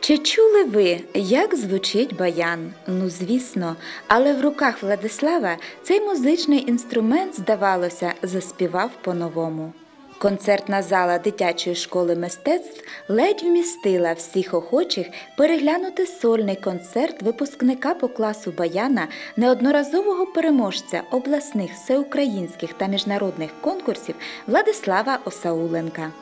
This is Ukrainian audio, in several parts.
Чи чули ви, як звучить баян? Ну, звісно, але в руках Владислава цей музичний інструмент, здавалося, заспівав по-новому. Концертна зала дитячої школи мистецтв ледь вмістила всіх охочих переглянути сольний концерт випускника по класу баяна, неодноразового переможця обласних, всеукраїнських та міжнародних конкурсів Владислава Осауленка.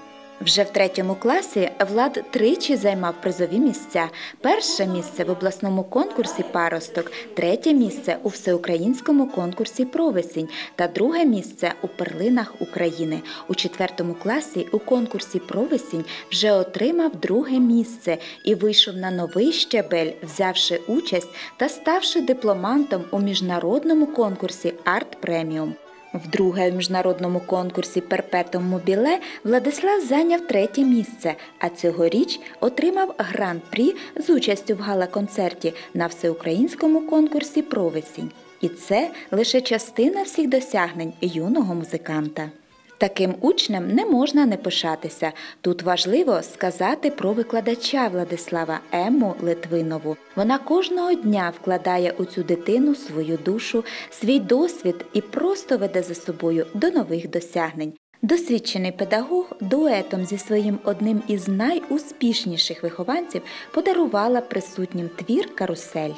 Вже в третьому класі Влад тричі займав призові місця. Перше місце в обласному конкурсі Паросток, третє місце у всеукраїнському конкурсі Провесінь та друге місце у перлинах України. У четвертому класі у конкурсі Провесінь вже отримав друге місце і вийшов на новий щебель, взявши участь та ставши дипломантом у міжнародному конкурсі Арт Преміум. Вдруге в міжнародному конкурсі Перпетум Мобіле Владислав зайняв третє місце, а цьогоріч отримав гран-прі з участю в гала-концерті на всеукраїнському конкурсі Провесінь. І це лише частина всіх досягнень юного музиканта. Таким учнем не можна не пишатися. Тут важливо сказати про викладача Владислава Емму Литвинову. Вона кожного дня вкладає у цю дитину свою душу, свій досвід і просто веде за собою до нових досягнень. Досвідчений педагог дуетом зі своїм одним із найуспішніших вихованців подарувала присутнім твір Карусель.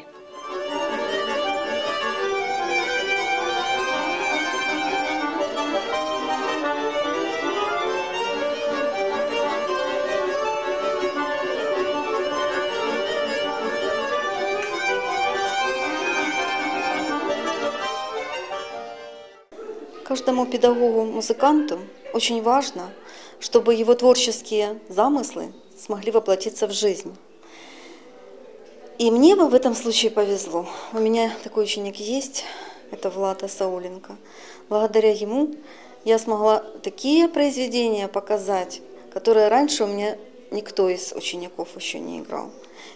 Каждому педагогу-музыканту очень важно, чтобы его творческие замыслы смогли воплотиться в жизнь. И мне бы в этом случае повезло. У меня такой ученик есть, это Влада Сауленко. Благодаря ему я смогла такие произведения показать, которые раньше у меня никто из учеников еще не играл.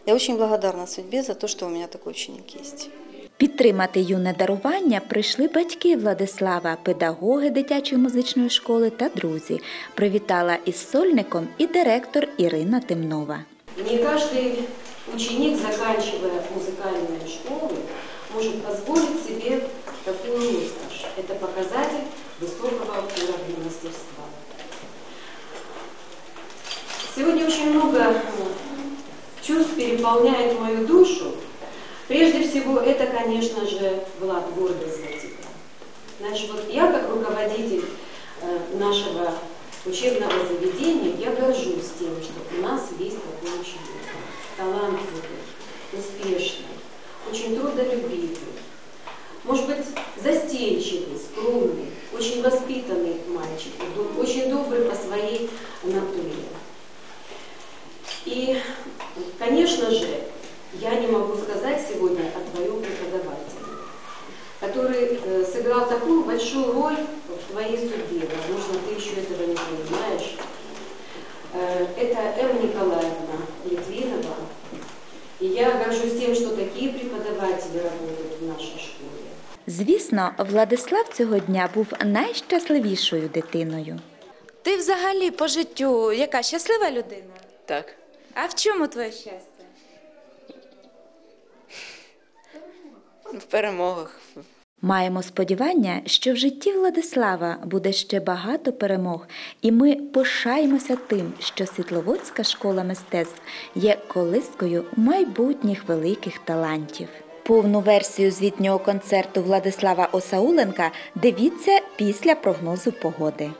Я очень благодарна судьбе за то, что у меня такой ученик есть. Підтримати юне дарування прийшли батьки Владислава, педагоги дитячої музичної школи та друзі. Привітала із сольником і директор Ірина Темнова. Не каждый ученик, заканчивая музыкальную школу, может позволить себе такую роскошь. Это показатель высокого уровня мастерства. Сегодня очень много э, чувств переполняет мою душу. Прежде всего, это, конечно же, Влад, гордость за тебя. Значит, вот я, как руководитель э, нашего учебного заведения, я горжусь тем, что у нас есть такой ученик. Талантливый, успешный, очень трудолюбивый, может быть, застенчивый, скромный, очень воспитанный мальчик, очень добрый по своей натуре. И, конечно же, сыграл такую большую роль в твоей судьбе. Возможно, ты еще этого не понимаешь. Э, это М. Николаевна Литвинова. И я горжусь тем, что такие преподаватели работают в нашей школе. Звісно, Владислав цього дня був найщасливішою дитиною. Ти взагалі по життю яка щаслива людина? Так. А в чому твоє щастя? В перемогах. Маємо сподівання, що в житті Владислава буде ще багато перемог, і ми пишаємося тим, що Світловодська школа мистецтв є колискою майбутніх великих талантів. Повну версію звітнього концерту Владислава Осауленка дивіться після прогнозу погоди.